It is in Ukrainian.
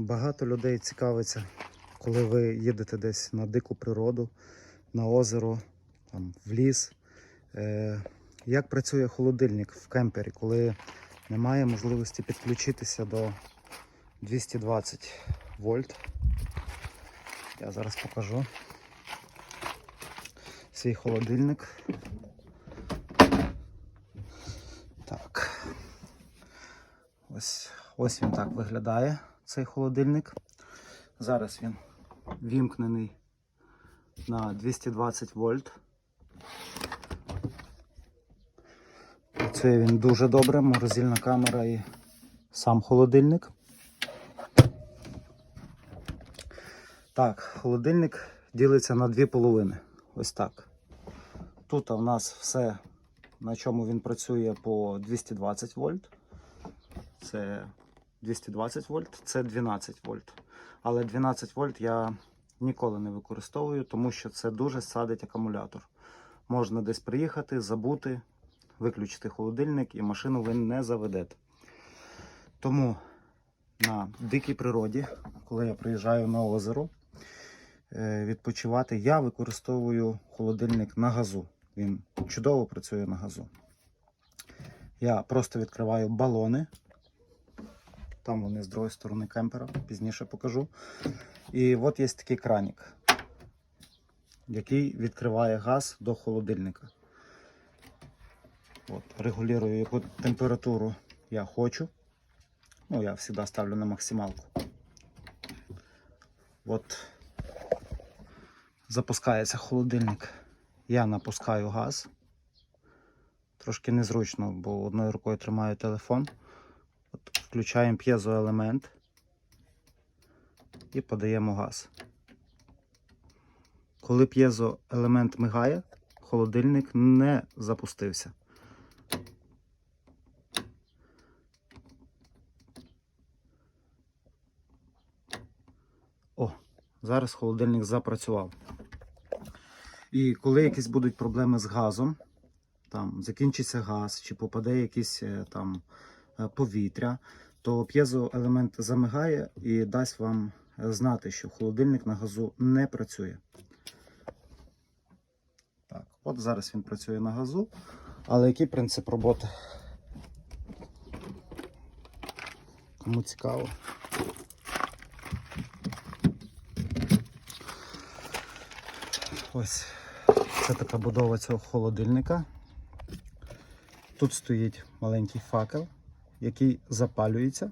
Багато людей цікавиться, коли ви їдете десь на дику природу, на озеро, там, в ліс. Е, як працює холодильник в кемпері, коли немає можливості підключитися до 220 вольт. Я зараз покажу свій холодильник. Так. Ось, ось він так виглядає, цей холодильник. Зараз він вімкнений на 220 вольт. Працює він дуже добре, морозильна камера і сам холодильник. Так, холодильник ділиться на дві половини. Ось так. Тут у нас все, на чому він працює по 220 вольт. Це 220 вольт, це 12 вольт. Але 12 вольт я ніколи не використовую, тому що це дуже садить акумулятор. Можна десь приїхати, забути, виключити холодильник і машину ви не заведете. Тому на дикій природі, коли я приїжджаю на озеро е, відпочивати, я використовую холодильник на газу. Він чудово працює на газу. Я просто відкриваю балони. Там вони з другої сторони кемпера, пізніше покажу. І от є такий кранік, який відкриває газ до холодильника. От, регулюю, яку температуру я хочу. Ну, я завжди ставлю на максималку. От запускається холодильник. Я напускаю газ. Трошки незручно, бо одною рукою тримаю телефон. Включаємо п'єзоелемент і подаємо газ. Коли п'єзоелемент мигає, холодильник не запустився. О, зараз холодильник запрацював. І коли якісь будуть проблеми з газом, там закінчиться газ чи попаде якийсь е, там е, повітря, то п'єзоелемент замигає і дасть вам е, знати, що холодильник на газу не працює. Так, от зараз він працює на газу. Але який принцип роботи? Кому цікаво. Ось це така будова цього холодильника. Тут стоїть маленький факел, який запалюється.